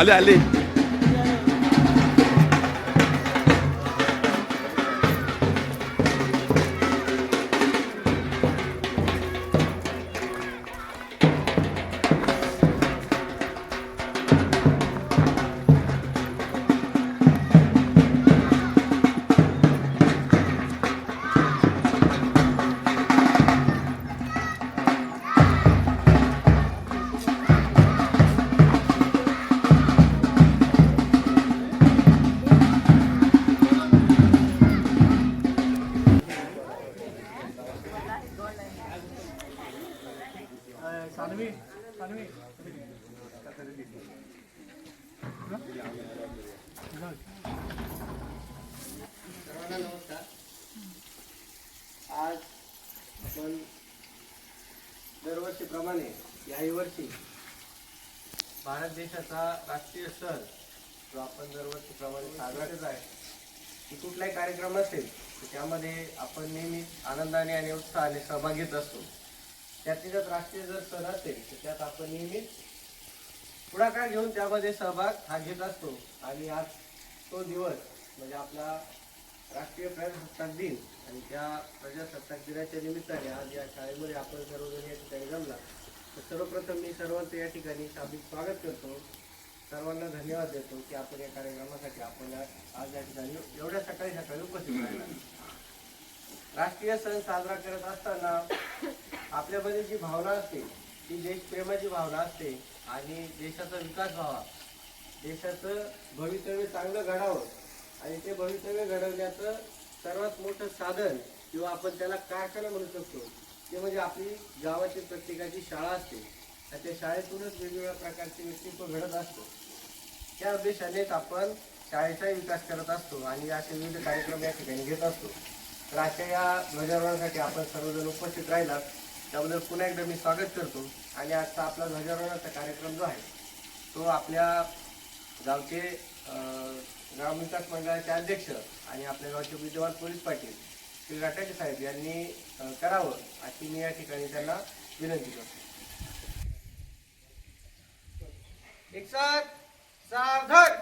आले आले दरवर्षीप्रमाणे याही वर्षी भारत देशाचा राष्ट्रीय सण जो आपण दरवर्षीप्रमाणे साजरा करत आहे की कुठलाही कार्यक्रम असेल तर त्यामध्ये आपण नेहमी आनंदाने आणि उत्साहाने सहभाग घेत असतो. त्यातल्या जर राष्ट्रीय जर सण असेल तर त्यात आपण नेहमीच पुढाकार घेऊन त्यामध्ये सहभाग हा घेत असतो. आणि आज तो दिवस म्हणजे आपला राष्ट्रीय प्रजासत्ताक दिन. आणि त्या प्रजासत्ताक दिनाच्या निमित्ताने आज या शाळेमध्ये आपण सर्वजण या ठिकाणी जमला. तर सर्वप्रथम मी सर्वांचं या ठिकाणी शाब्दिक स्वागत करतो. सर्वांना धन्यवाद देतो की आपण या कार्यक्रमासाठी आपण आज या ठिकाणी एवढ्या सकाळी सकाळी उपस्थित राहिला. राष्ट्रीय सण साजरा करत असताना आपल्यामध्ये जी भावना असते ती देशप्रेमाची भावना असते आणि देशाचा विकास व्हावा. देशाचं भवितव्य चांगलं घडावं आणि ते भवितव्य घडवण्याचं सर्वात मोठं साधन किंवा आपण त्याला कारखाना म्हणू शकतो ते म्हणजे आपली गावाची प्रत्येकाची शाळा असते. आणि त्या शाळेतूनच वेगवेगळ्या प्रकारचे व्यक्तित्व घडत असतो. त्या उद्देशानेच आपण शाळेचाही विकास करत असतो आणि असे विविध कार्यक्रम या ठिकाणी घेत असतो. तर अशा या ध्वजारोहणासाठी आपण सर्वजण उपस्थित राहिलात. त्याबद्दल पुन्हा एकदा मी स्वागत करतो. आणि आजचा आपला ध्वजारोहणाचा कार्यक्रम जो आहे तो आपल्या गावचे अं, ग्रामविकास मंडळाचे अध्यक्ष आणि आपल्या गावचे विद्यमान पोलीस पाटील श्री राठाटे साहेब यांनी करावं अशी मी या ठिकाणी त्यांना विनंती करतो. एक साथ सावधान!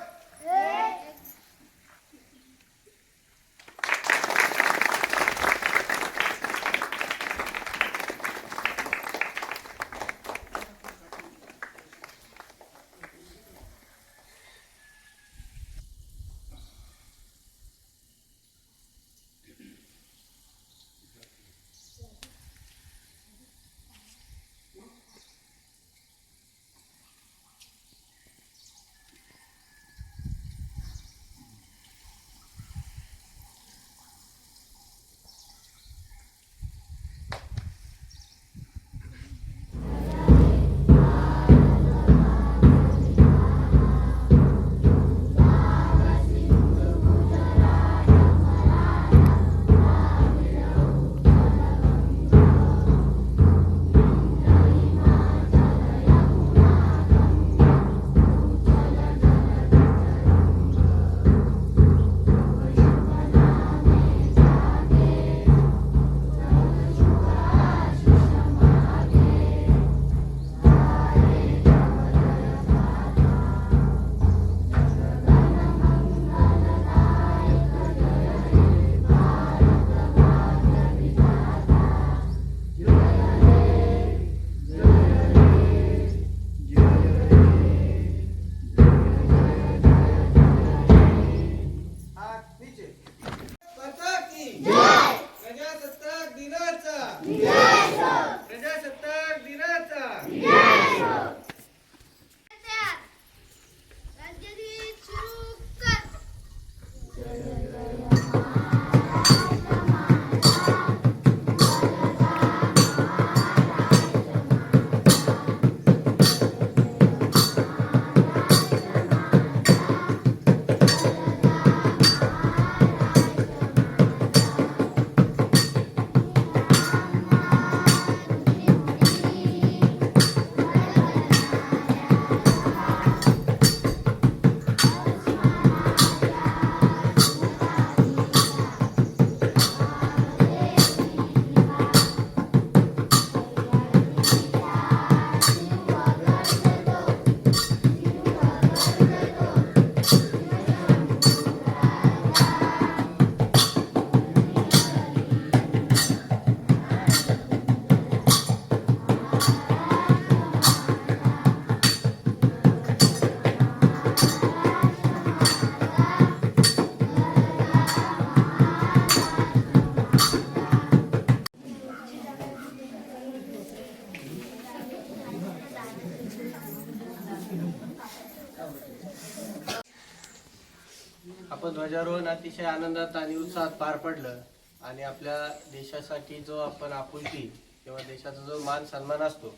अतिशय आनंदात आणि उत्साहात पार पडलं. आणि आपल्या देशासाठी जो आपण आपुलकी किंवा देशाचा जो मान सन्मान असतो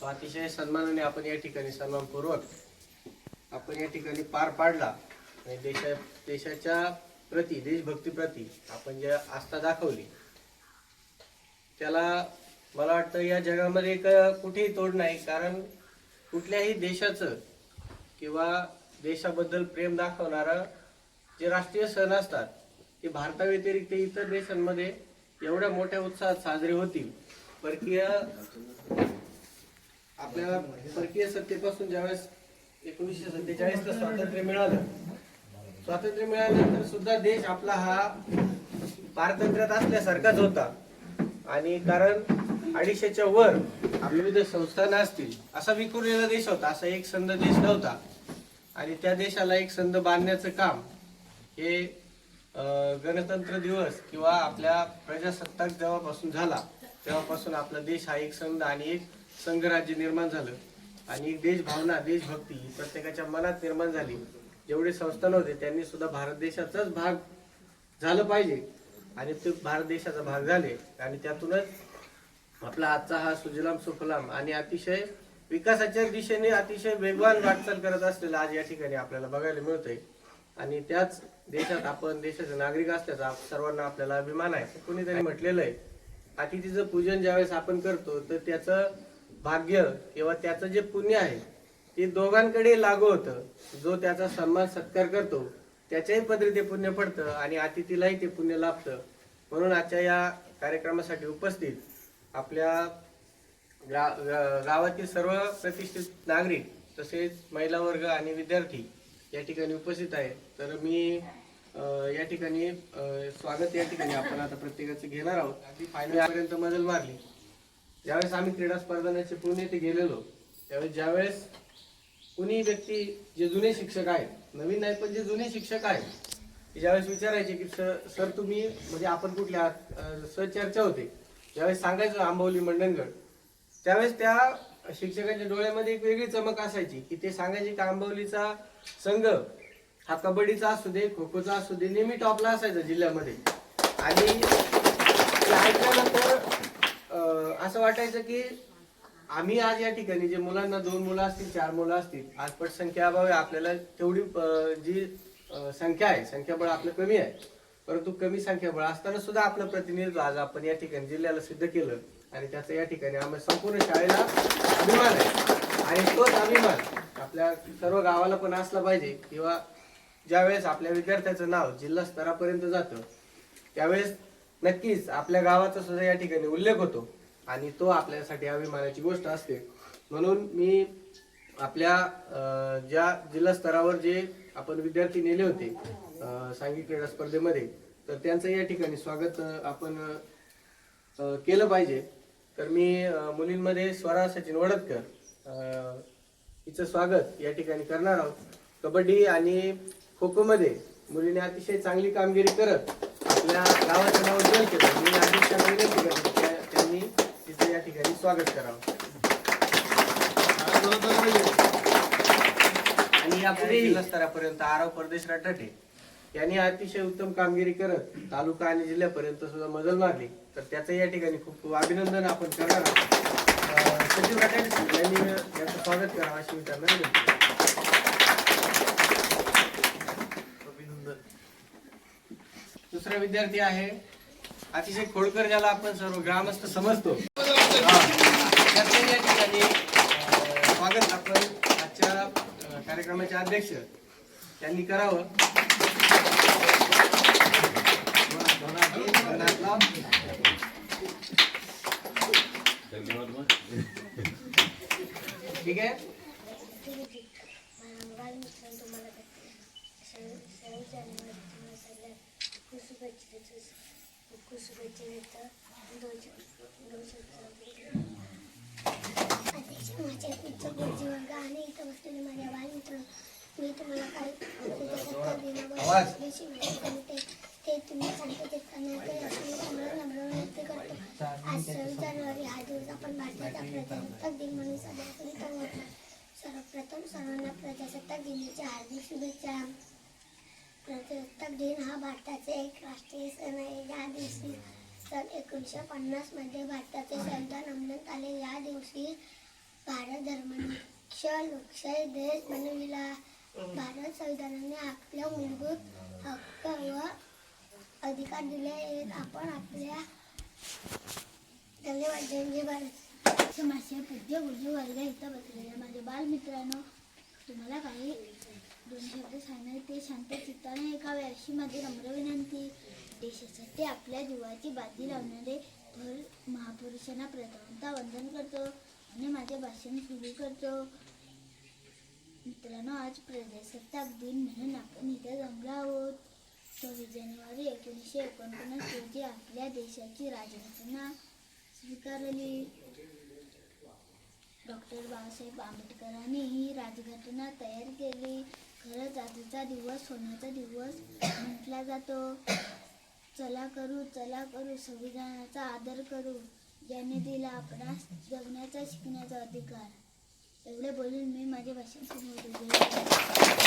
तो अतिशय सन्मानाने आपण या ठिकाणी सन्मानपूर्वक आपण या ठिकाणी पार पाडला. आणि देशा देशाच्या प्रती देशभक्तीप्रती आपण जे आस्था दाखवली त्याला मला वाटतं या जगामध्ये एक कुठेही तोड नाही. कारण कुठल्याही देशाचं किंवा देशाबद्दल प्रेम दाखवणारं जे राष्ट्रीय सण असतात ते भारताव्यतिरिक्त इतर देशांमध्ये एवढ्या मोठ्या उत्साहात साजरे होतील. परकीय आपल्याला परकीय सत्तेपासून ज्यावेळेस एकोणीसशे सत्तेचाळीसला स्वातंत्र्य मिळालं स्वातंत्र्य मिळाल्यानंतर सुद्धा देश आपला हा पारतंत्र्यात असल्यासारखाच होता. आणि कारण अडीचशेच्या वर विविध संस्थानं असतील असा विखुरलेला देश होता असा एक संध देश नव्हता. आणि त्या देशाला एक संध बांधण्याचं काम हे गणतंत्र दिवस किंवा आपल्या प्रजासत्ताक जेव्हापासून झाला तेव्हापासून आपला देश हा एक संघ आणि एक संघराज्य निर्माण झालं. आणि एक देशभावना देशभक्ती ही प्रत्येकाच्या मनात निर्माण झाली. जेवढे संस्थान होते त्यांनी सुद्धा भारत देशाचाच भाग झालं पाहिजे. आणि ते भारत देशाचा भाग झाले. आणि त्यातूनच आपला आजचा हा सुजलाम सुफलाम आणि अतिशय विकासाच्या दिशेने अतिशय वेगवान वाटचाल करत असलेला आज या ठिकाणी आपल्याला बघायला मिळतंय. आणि त्याच देशात आपण देशाचे नागरिक असल्याचा सर्वांना आपल्याला अभिमान आहे. कोणीतरी म्हटलेलं आहे अतिथीचं पूजन ज्यावेळेस आपण करतो तर त्याचं भाग्य किंवा त्याचं जे पुण्य आहे ते दोघांकडे लागू होतं. जो त्याचा सन्मान सत्कार करतो त्याच्याही पदरी ते पुण्य पडतं आणि अतिथीलाही ते पुण्य लाभतं. म्हणून आजच्या या कार्यक्रमासाठी उपस्थित आपल्या गा- गावातील सर्व प्रतिष्ठित नागरिक तसेच महिला वर्ग आणि विद्यार्थी या ठिकाणी उपस्थित आहेत तर मी या ठिकाणी स्वागत या ठिकाणी आपण आता प्रत्येकाचं घेणार आहोत. अगदी फायनल मजल मारली. ज्यावेळेस आम्ही क्रीडा स्पर्धांचे पुणे येथे गेलेलो त्यावेळेस ज्यावेळेस कुणी व्यक्ती जे जुने शिक्षक आहेत नवीन नाही पण जे जुने शिक्षक आहेत ते ज्यावेळेस विचारायचे की सर सर तुम्ही म्हणजे आपण कुठल्या आहात?" सर चर्चा होते. ज्यावेळेस सांगायचं आंबवली मंडणगड त्यावेळेस त्या शिक्षकांच्या डोळ्यामध्ये एक वेगळी चमक असायची की ते सांगायचे की आंबवलीचा संघ हा कबड्डीचा असू दे खो खोचा असू दे नेहमी टॉपला असायचा जिल्ह्यामध्ये. आणि ऐकल्यानंतर असं वाटायचं की आम्ही आज या ठिकाणी जे मुलांना दोन मुलं असतील चार मुलं असतील आज पटसंख्या अभावी आपल्याला तेवढी जी संख्या आहे संख्याबळ आपलं कमी आहे. परंतु कमी संख्याबळ असताना सुद्धा आपलं प्रतिनिधित्व आज आपण या ठिकाणी जिल्ह्याला सिद्ध केलं. आणि त्याचं या ठिकाणी आम्ही संपूर्ण शाळेला अभिमान आहे. आणि तोच अभिमान आपल्या सर्व गावाला पण असला पाहिजे किंवा ज्यावेळेस आपल्या विद्यार्थ्याचं नाव जिल्हा स्तरापर्यंत जातं त्यावेळेस नक्कीच आपल्या गावाचा सुद्धा या ठिकाणी उल्लेख होतो आणि तो आपल्यासाठी अभिमानाची गोष्ट असते. म्हणून मी आपल्या ज्या जिल्हा स्तरावर जे आपण विद्यार्थी नेले होते सांघिक क्रीडा स्पर्धेमध्ये तर त्यांचं या ठिकाणी स्वागत आपण केलं पाहिजे. तर मी मुलींमध्ये स्वरा सचिन वडतकर हिचं स्वागत या ठिकाणी करणार आहोत. कबड्डी आणि खो खो मध्ये मुलीने अतिशय चांगली कामगिरी करत आपल्या गावाचं नाव उज्ज्वल केलं. मी अध्यक्षांना विनंती करतो की त्या- त्यांनी तिचं या ठिकाणी स्वागत करावं. आणि यापुढे जिल्हा स्तरापर्यंत आरव परदेश रटाटे यांनी अतिशय उत्तम कामगिरी करत तालुका आणि जिल्ह्यापर्यंत सुद्धा मजल मारली. तर त्याचं या ठिकाणी खूप खूप अभिनंदन आपण करणार आहोत. अं, सचिन रटाटे सर यांनी याचं स्वागत करावं अशी मी त्यांना विनंती दुसरा विद्यार्थी आहे. अतिशय खोडकर ज्याला आपण सर्व ग्रामस्थ समजतो. त्याचं या ठिकाणी स्वागत आपण आजच्या कार्यक्रमाचे अध्यक्ष. त्यांनी करावं धन्यवाद. ठीक आहे बालमित्रांनो तुम्हाला सव्वीस जानेवारी तुम्हाला सगळ्यात खूप शुभेच्छा देतो खूप शुभेच्छा देतो दोन दोन अध्यक्ष माझ्या पुढचं जीवन आणि इथं बसलेले माझ्या बालमित्र मी तुम्हाला काही प्रजासत्ताक दिनाबद्दल माहिती सांगते ते तुम्ही सांगते ते करण्याचे असून मी तुम्हाला नम्र विनंती करतो आज सव्वीस जानेवारी हा दिवस आपण भारताचा प्रजासत्ताक दिन म्हणून साजरा करीत आहोत आपण सर्वांना प्रजासत्ताक दिनाच्या हार्दिक शुभेच्छा. प्रजासत्ताक दिन हा भारताचा एक राष्ट्रीय सण आहे. या दिवशी सन एकोणीसशे पन्नासमध्ये भारताचे संविधान अंमलात आले. या दिवशी भारत धर्मनिक्ष लोकशाही देश बनविला. भारत संविधानाने आपल्या मूलभूत हक्क व अधिकार दिले आहेत. आपण आपल्या धन्यवाद. जय भारत. माझे पूज्य गुरुजी वर्ग इथं बसलेल्या माझ्या बालमित्रांनो तुम्हाला काही दोन शब्द सांगणार ते शांत चित्ताने ऐकावे अशी माझी नम्र विनंती देशासाठी आपल्या जीवाची बाजी लावणारे थोर महापुरुषांना प्रथमता वंदन करतो आणि माझे भाषण सुरू करतो मित्रांनो आज प्रजासत्ताक दिन म्हणून आपण इथे जमलो आहोत सव्वीस जानेवारी एकोणीसशे एकोणपन्नास रोजी आपल्या देशाची राजघटना स्वीकारली डॉक्टर बाबासाहेब आंबेडकरांनी ही राजघटना तयार केली. खरंच आजचा दिवस सोन्याचा दिवस म्हटला जातो. चला करू चला करू संविधानाचा आदर करू. ज्याने दिला आपणास जगण्याचा शिकण्याचा अधिकार. एवढे बोलून मी माझे भाषण समोर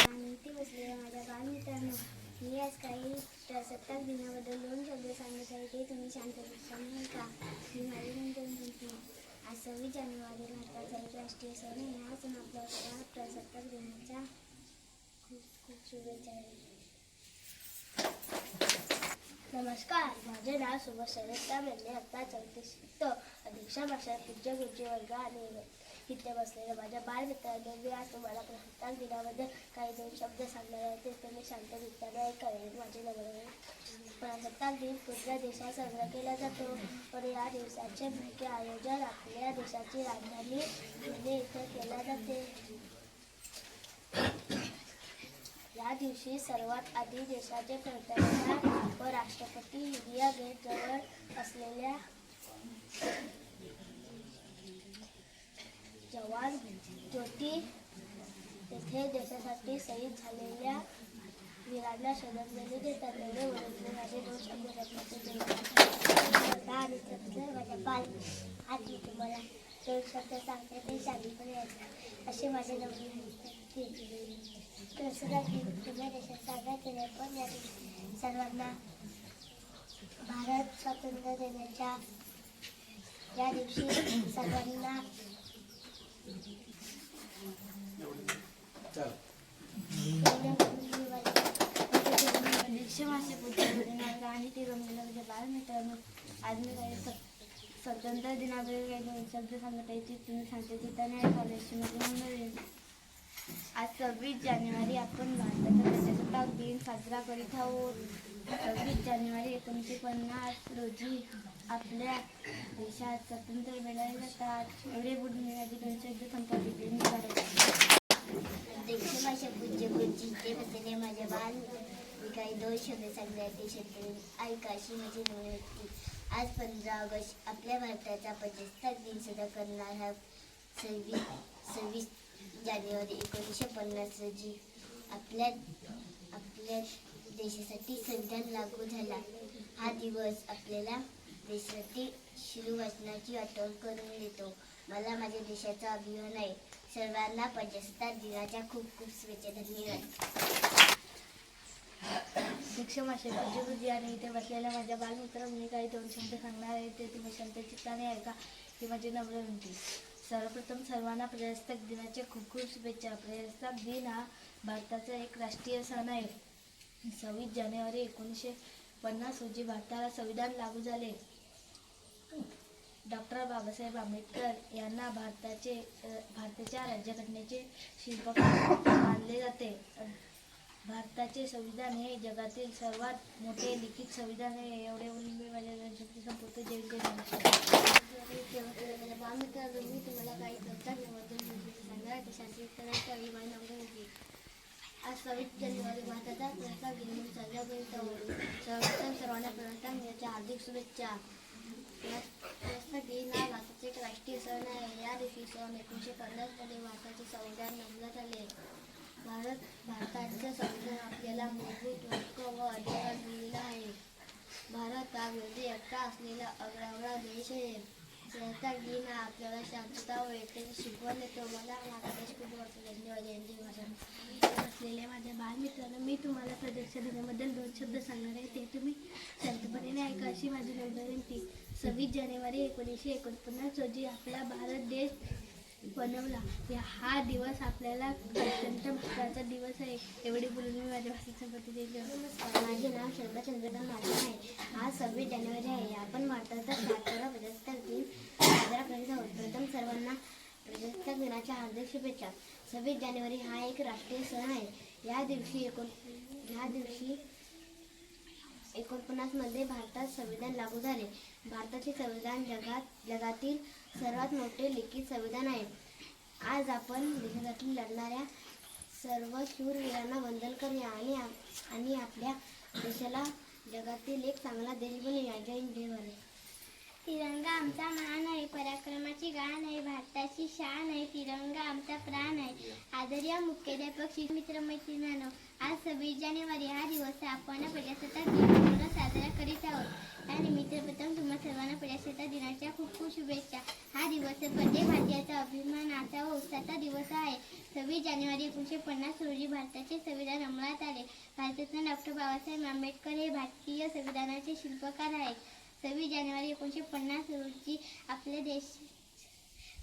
आणि बसलेल्या माझ्या बालमित्रांनो मी आज काही प्रजासत्ताक दिनाबद्दल दोन शब्द सांगत आहे. ते तुम्ही शांत नाही का मी माझी आज सव्वीस जानेवारी भारताचा एक राष्ट्रीय सण आहे. हा सण प्रजासत्ताक दिनाच्या खूप खूप शुभेच्छा आहे नमस्कार. माझे नाव सुभाष शरदता मेंढे आता चौतीस शिकतो अध्यक्षा भाषा पूज्य गुरुजी वर्ग आणि इथे बसलेले माझ्या बालमित्रांनी मी आज तुम्हाला प्रजासत्ताक दिनाबद्दल काही दोन शब्द सांगणार आहे. ते तुम्ही शांत चित्ताने ऐकावे माझे नम्र प्रजासत्ताक दिन पूर्ण देशात साजरा केला जातो? पण या दिवसाचे मुख्य आयोजन आपल्या देशाची राजधानी पुणे इथे केला जाते. या दिवशी सर्वात आधी देशाचे पंतप्रधान व राष्ट्रपती इंडिया गेट जवळ असलेल्या जवान ज्योती तेथे देशासाठी शहीद झालेल्या वीरांना श्रद्धांजली देतात नवे ओळखले माझे दोन शब्द रत्नाचे आणि त्यातलं माझ्या बाल आज मी तुम्हाला. दोन शब्द सांगते ते चांगली पण यायचं असे माझे नवीन प्रसादात पूर्ण देशात साजरा केले पण या दिवशी सर्वांना भारत स्वातंत्र्य देण्याच्या या दिवशी सर्वांना आणि ती रमलेला म्हणजे बालमित्रांनो आज मी काही स- स्वातंत्र्य दिनाबद्दल काही दोन शब्द सांगत आहे ते तुम्ही सांगते चित्ताने ऐकावे अशी माझी आज सव्वीस जानेवारी आपण भारताचा प्रजासत्ताक दिन साजरा करीत आहोत. सव्वीस जानेवारी एकोणीसशे पन्नास रोजी आपल्या देशात स्वातंत्र्य मिळाले जातात. एवढे बुद्ध मिळाली दोन शब्द संपवले ते मी माझ्या पूज्य ते माझ्या बाल मी काही दोन शब्द सांगले ते ऐका अशी माझी विनंती आज पंधरा ऑगस्ट आपल्या भारताचा प्रजासत्ताक दिन सुद्धा करणार हा सव्वीस सव्वीस जानेवारी एकोणीसशे पन्नास रोजी आपल्या आपल्या देशासाठी संविधान लागू झाला. हा दिवस आपल्याला देशातील शिरू आठवण करून देतो. मला माझ्या देशाचा अभिमान आहे. सर्वांना प्रजासत्ताक दिनाच्या खूप खूप शुभेच्छा. धन्यवाद. शिक्षक माझे पूज्यबुद्धी आणि इथे बसलेल्या माझ्या बालमित्र मी काही दोन शब्द सांगणार आहे ते तुम्ही शांत चित्ताने ऐका. ही माझी नम्र विनंती. सर्वप्रथम सर्वांना प्रजासत्ताक दिनाच्या खूप खूप शुभेच्छा. प्रजासत्ताक दिन हा भारताचा एक राष्ट्रीय सण आहे. सव्वीस जानेवारी एकोणीसशे पन्नास रोजी भारताला संविधान लागू झाले. डॉक्टर बाबासाहेब आंबेडकर यांना भारताचे भारताच्या राज्यघटनेचे शिल्पकार मानले जाते. भारताचे संविधान हे जगातील सर्वात मोठे लिखित संविधान आहे. एवढे बोलून मी माझ्या जनशक्ती संपूर्ण जय जय मी तुम्हाला काही प्रजासत्ताकाबद्दल सांगणार ते शांती करायची आज सव्वीस जानेवारी भारताचा प्रस्ताव घेऊन साजरा करीत आहोत सर्वप्रथम सर्वांना प्रस्ताव याच्या हार्दिक शुभेच्छा प्रजासत्ताक दिन हा भारताचे एक राष्ट्रीय सण आहे या दिवशी सन एकोणीसशे पन्नासमध्ये भारताचे संविधान अंमलात आले भारत भारताचे संविधान आपल्याला मूलभूत हक्क व अधिकार दिलेला आहे भारत हा विरोधी एकटा असलेला अग्रावळा देश आहे याचा दिन आपल्याला शांतता व एकतेची शिकवण देतो मला माझा देश खूप आवडतो धन्यवाद जयंती माझ्या असलेल्या माझ्या बालमित्रांनो मी तुम्हाला प्रजासत्ताक दिनाबद्दल दोन शब्द सांगणार आहे ते तुम्ही शांतपणे ऐका अशी माझी विनंती सव्वीस जानेवारी एकोणीसशे एकोणपन्नास रोजी आपला भारत देश बनवला. या हा दिवस आपल्याला अत्यंत महत्त्वाचा दिवस आहे. एवढे बोलून मी माझ्या भाषेचा नमस्कार माझे नाव शर्मा चंद्रकांत माझे आहे. आज सव्वीस जानेवारी आहे. आपण भारताचा भारताला प्रजासत्ताक दिन साजरा करीत आहोत. प्रथम सर्वांना प्रजासत्ताक दिनाच्या हार्दिक शुभेच्छा. सव्वीस जानेवारी हा एक राष्ट्रीय सण आहे. या दिवशी एकोण ह्या दिवशी एकोणपन्नासमध्ये भारतात संविधान लागू झाले. भारताचे संविधान जगात जगातील सर्वात मोठे लिखित संविधान आहे. आज आपण देशासाठी लढणाऱ्या सर्व शूरवीरांना वंदन करूया आणि आणि आपल्या देशाला जगातील एक चांगला देश बनूया जय हिंद, जय भारत. तिरंगा आमचा मान आहे पराक्रमाची गाण आहे भारताची शान आहे तिरंगा आमचा प्राण आहे. आदर्य मुख्याध्यापक मित्र मैत्रिणांनो आज सव्वीस जानेवारी हा दिवस आपण प्रजासत्ताक दिन म्हणून साजरा करीत आहोत. त्यानिमित्त प्रथम तुम्हा सर्वांना प्रजासत्ताक दिनाच्या खूप खूप शुभेच्छा. हा दिवस प्रत्येक भारतीयाचा अभिमानाचा व उत्साहाचा दिवस आहे. सव्वीस जानेवारी एकोणीसशे पन्नास रोजी भारताचे संविधान अंमलात आले. भारतरत्न डॉक्टर बाबासाहेब आंबेडकर हे भारतीय संविधानाचे शिल्पकार आहेत. सव्वीस जानेवारी एकोणीसशे पन्नास रोजी आपल्या देश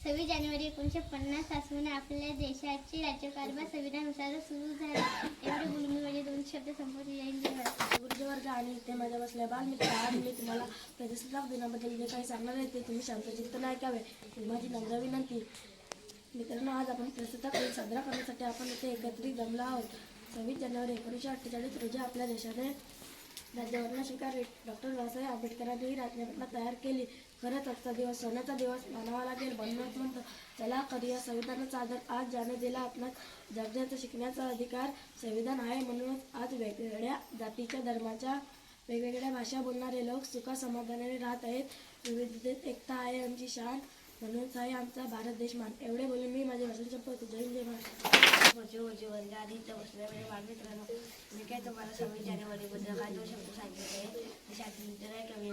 सव्वीस जानेवारी एकोणीसशे पन्नासपासून आपल्या देशाचे राज्यकारभार संविधानानुसार सुरू झाला. एवढे बोलून म्हणजे दोन शब्द संपवते जय हिंद, आणि इथे माझ्या बसल्या बालमित्र आज मी तुम्हाला प्रजासत्ताक दिनाबद्दल जे काही सांगणार आहे ते तुम्ही शांतचित्त ऐकावे. माझी नम्र विनंती. मित्रांनो आज आपण प्रजासत्ताक दिन साजरा करण्यासाठी आपण इथे एकत्रित जमलो आहोत. सव्वीस जानेवारी एकोणीसशे अठ्ठेचाळीस रोजी आपल्या देशाने राज्यघटना स्वीकारली. डॉक्टर बाबासाहेब आंबेडकरांनी ही राज्यघटना तयार केली. करत आजचा दिवस सणाचा दिवस मानावा लागेल. म्हणूनच चला करूया संविधानाचा आदर. आज ज्याने दिला आपणास जगण्याचा शिकण्याचा अधिकार संविधान आहे म्हणूनच आज वेगवेगळ्या जातीच्या धर्माच्या वेगवेगळ्या भाषा बोलणारे लोक सुखा समाधानाने राहत आहेत. विविधतेत एकता आहे आमची शान म्हणूनच आहे आमचा भारत देश मान. एवढे बोलून मी माझे भाषण संपवतो. जय जय भारत होते होते वर्ग आधी इथं बसल्यामुळे बालमित्रांनो मी काय तुम्हाला सव्वीस जानेवारीबद्दल काय दोन शब्द सांगितले? आहे तसे आठवणीत नाही कमी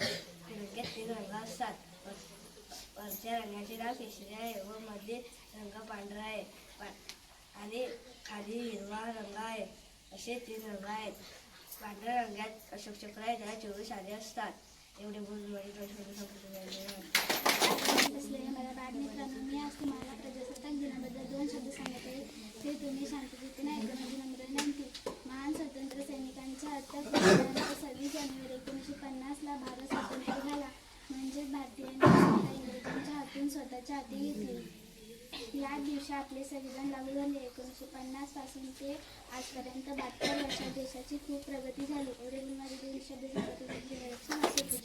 मध्ये तीन रंग असतात. वर- वरच्या रंगाचे नाव केशरी आहे व मध्ये रंग पांढरा आहे. आणि खाली हिरवा रंग आहे. असे तीन रंग आहेत. पांढऱ्या रंगात अशोक चक्र आहे त्याला चोवीस आले असतात. एवढे बोलून माझे दोन मला मी आज तुम्हाला प्रजासत्ताक दिनाबद्दल दोन शब्द सांगत आहे. ते तुम्ही शांततेने ऐकून माझी महान स्वतंत्र सैनिकांच्या हत्या सव्वीस जानेवारी एकोणीसशे पन्नासला भारत स्वतंत्र झाला. म्हणजेच भारतीयांनी इंग्रजांच्या हातून स्वतःच्या हाती घेतली. या दिवशी आपले संविधान लागू झाले. एकोणीसशे पन्नासपासून ते आजपर्यंत बहात्तर वर्षात देशाची खूप प्रगती झाली. एवढे मी शब्द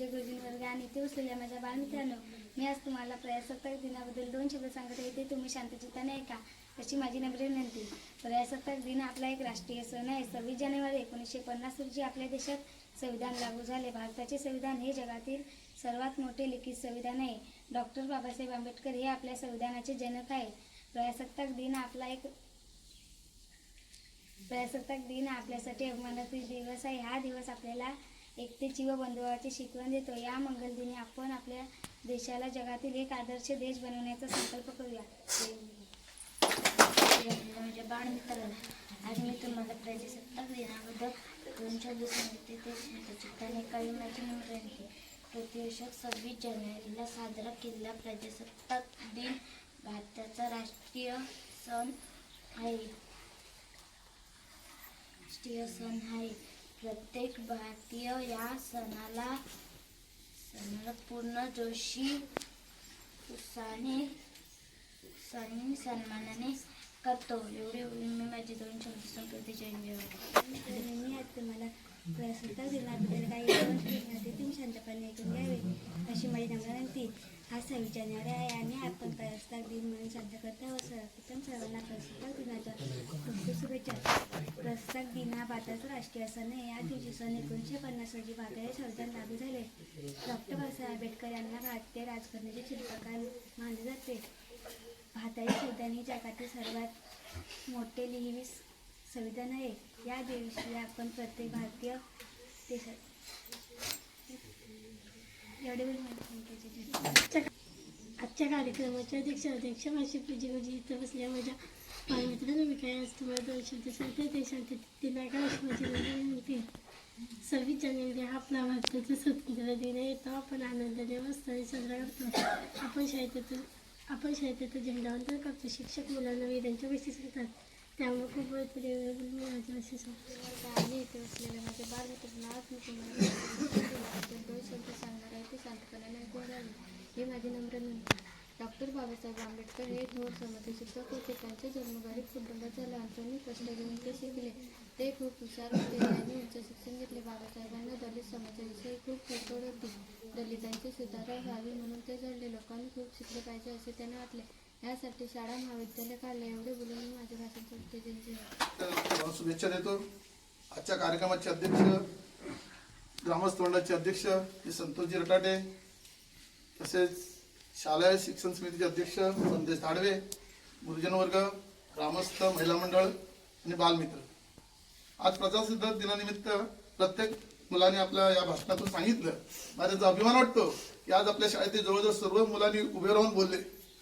गुरुजी वर्ग आणि ते असलेल्या माझ्या बालमित्रांनो. मी आज तुम्हाला प्रजासत्ताक दिनाबद्दल दोन शब्द सांगत आहे. ते तुम्ही शांतचित्ताने ऐका अशी माझी नम्र विनंती. प्रजासत्ताक दिन आपला एक राष्ट्रीय सण आहे. सव्वीस जानेवारी एकोणीसशे पन्नास रोजी आपल्या देशात संविधान लागू झाले. भारताचे संविधान हे जगातील सर्वात मोठे लिखित संविधान आहे. डॉक्टर बाबासाहेब आंबेडकर हे आपल्या संविधानाचे जनक आहेत. प्रजासत्ताक दिन आपला एक प्रजासत्ताक दिन आपल्यासाठी अभिमानाचा दिवस आहे. हा दिवस आपल्याला एकतेची व बंधुभावाची शिकवण देतो. या मंगल दिनी आपण आपल्या देशाला जगातील एक आदर्श देश बनवण्याचा संकल्प करूया. म्हणजे बाळमित्रांनो आज मी तुम्हाला प्रजासत्ताक दिनाबद्दल दोन शब्द सांगितले ते चित्ताने काही माझी नम्र विनंती. सव्वीस जानेवारीला साजरा केलेला प्रजासत्ताक दिन भारताचा राष्ट्रीय सण आहे. राष्ट्रीय सण आहे. प्रत्येक भारतीय या सणाला सणाला पूर्ण जोशी उत्साहाने सण सन्मानाने करतो. एवढे मी माझे दोन शब्द संपत्ती जय मी आज तुम्हाला प्रजासत्ताक दिनाबद्दल काही दोन तुम्ही शांतपणे ऐकून घ्यावे अशी माझी नम्र विनंती. हा सव्वीस जानेवारी आहे आणि आपण प्रजासत्ताक दिन म्हणून साजरा करतो व सर्वप्रथम सर्वांना प्रजासत्ताक दिनाच्या खूप खूप शुभेच्छा. प्रजासत्ताक दिन हा भारताचा राष्ट्रीय सण आहे. या दिवशी सन एकोणीसशे पन्नास रोजी भारताचे संविधान लागू झाले. डॉक्टर बाबासाहेब आंबेडकर यांना भारतीय राजकारणाचे शिल्पकार मानले जाते. भारताचे संविधान हे जगातील सर्वात मोठे लिहिवीस संविधान आहे या दिवशी आपण प्रत्येक भारतीय देशात एवढे आजच्या कार्यक्रमाच्या अध्यक्ष अध्यक्ष भाषे पूजे गुरुजी इथं बसल्या माझ्या मित्रांनो मी काय असतो मला दोन शब्द सांगते ते सांगते तिला नाही का सव्वीस जानेवारी हा आपला भारताचा स्वतंत्र दिन आहे. तो आपण आनंदाने मस्ताने साजरा करतो. आपण शाळेत आपण शाळेत येतो. झेंडावंदन करतो. शिक्षक मुलांना वेदांच्या गोष्टी सांगतात. त्यामुळे खूप वेळ तरी मी माझ्या असे सांगतो इथे असलेले माझे बालमित्रांना आज मी तुम्हाला दोन शब्द सांगणार आहे. ते शांतपणाने ऐकून घ्यावे हे माझी नम्र विनंती डॉक्टर बाबासाहेब आंबेडकर हे थोर समाज शिक्षक होते. त्यांचे जन्म गरीब कुटुंबात झाला लहानपणी कष्ट घेऊन ते शिकले. ते खूप हुशार होते. त्यांनी उच्च शिक्षण घेतले. बाबासाहेबांना दलित समाजाविषयी खूप खडखड होती. दलितांची सुधारणा व्हावी म्हणून ते जडले लोकांनी खूप शिकले पाहिजे असे त्यांना वाटले. यासाठी शाळा महाविद्यालय काढले एवढे बोलून माझ्या भाषण शुभेच्छा देतो. आजच्या कार्यक्रमाचे अध्यक्ष ग्रामस्थ मंडळाचे अध्यक्ष हे संतोषजी रटाटे तसेच शालेय शिक्षण समितीचे अध्यक्ष संदेश धाडवे गुरुजनवर्ग ग्रामस्थ महिला मंडळ आणि बालमित्र. आज प्रजासत्ताक दिनानिमित्त प्रत्येक मुलाने आपल्या या भाषणातून सांगितलं. मला त्यांचा अभिमान वाटतो की आज आपल्या शाळेतील जवळजवळ सर्व मुलांनी उभे राहून बोलले.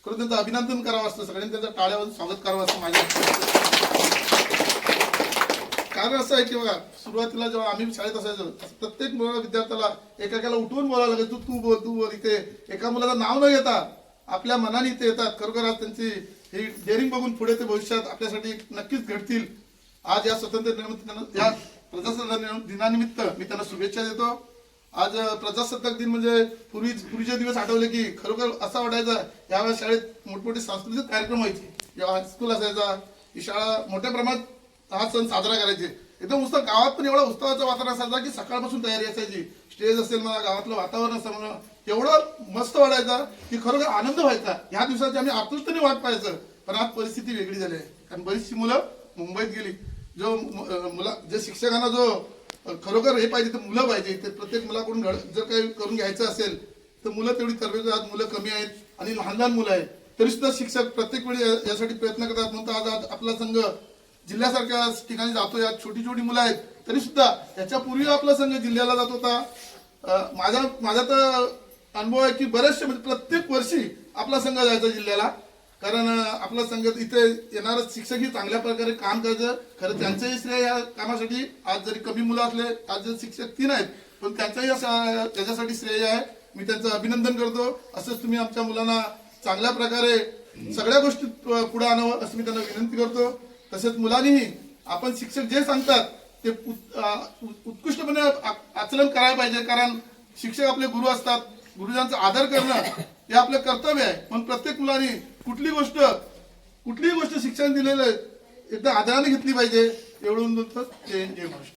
खरं त्यांचं अभिनंदन करावं असतं सगळ्यांनी त्यांचं टाळ्यावर स्वागत करावं असं माझ्या कारण असं आहे की बघा सुरुवातीला जेव्हा आम्ही शाळेत असायचो प्रत्येक मुलाला विद्यार्थ्याला एकाला उठवून बोलावं लागेल तू तू बोल तू बोल इथे. एका मुलाचं नाव न घेता आपल्या मनाने इथे येतात. खरोखर आज त्यांची ही डेअरिंग बघून पुढे ते भविष्यात आपल्यासाठी नक्कीच घडतील. आज या स्वतंत्र दिनानिमित्त या प्रजासत्ताक दिनानिमित्त मी त्यांना शुभेच्छा देतो. आज प्रजासत्ताक दिन म्हणजे पूर्वी पूर्वीचे दिवस आठवले की खरोखर असा वाटायचा यावेळेस शाळेत मोठमोठे सांस्कृतिक कार्यक्रम व्हायचे. किंवा हायस्कूल असायचा ही शाळा मोठ्या प्रमाणात हा सण साजरा करायचे. एकदम उत्सव गावात पण एवढा उत्सवाचं वातावरण असायचा की सकाळपासून तयारी असायची. स्टेज असेल मला गावातलं वातावरण असं म्हणा एवढं मस्त वाटायचं की खरोखर आनंद व्हायचा. ह्या दिवसाची आम्ही आतुरतेने वाट पाहायचं पण आज परिस्थिती वेगळी झाली आहे. कारण बरीचशी मुलं मुंबईत गेली. जो मुला जे शिक्षकांना जो खरोखर हे पाहिजे तर मुलं पाहिजे. ते प्रत्येक मुलाकडून जर काही करून घ्यायचं असेल तर मुलं तेवढी तरबेज आज मुलं कमी आहेत आणि लहान लहान मुलं आहेत. तरी सुद्धा शिक्षक प्रत्येक वेळी यासाठी प्रयत्न करतात. म्हणून आज आज आपला संघ जिल्ह्यासारख्या ठिकाणी जातो यात छोटी छोटी मुलं आहेत. तरी सुद्धा याच्यापूर्वी आपला संघ जिल्ह्याला जात होता. माझा माझा तर अनुभव आहे की बरेचसे म्हणजे प्रत्येक वर्षी आपला संघ जायचा जिल्ह्याला. कारण आपला संघ इथे येणारं शिक्षकही चांगल्या प्रकारे काम करायचं खरं त्यांचंही श्रेय या कामासाठी आज जरी कमी मुलं असले आज जर शिक्षक तीन आहेत पण त्यांचंही त्याच्यासाठी श्रेय आहे. मी त्यांचं अभिनंदन करतो. असंच तुम्ही आमच्या मुलांना चांगल्या प्रकारे सगळ्या गोष्टी पुढे आणावं असं मी त्यांना विनंती करतो. तसेच मुलांनीही आपण शिक्षक जे सांगतात ते उत्कृष्टपणे आचरण करायला पाहिजे. कारण शिक्षक आपले गुरु असतात. गुरुजांचा आदर करणं हे आपलं कर्तव्य आहे. पण प्रत्येक मुलाने कुठली गोष्ट कुठलीही गोष्ट शिक्षण दिलेलं एकदा आदराने घेतली पाहिजे एवढून जय जय महाराष्ट्र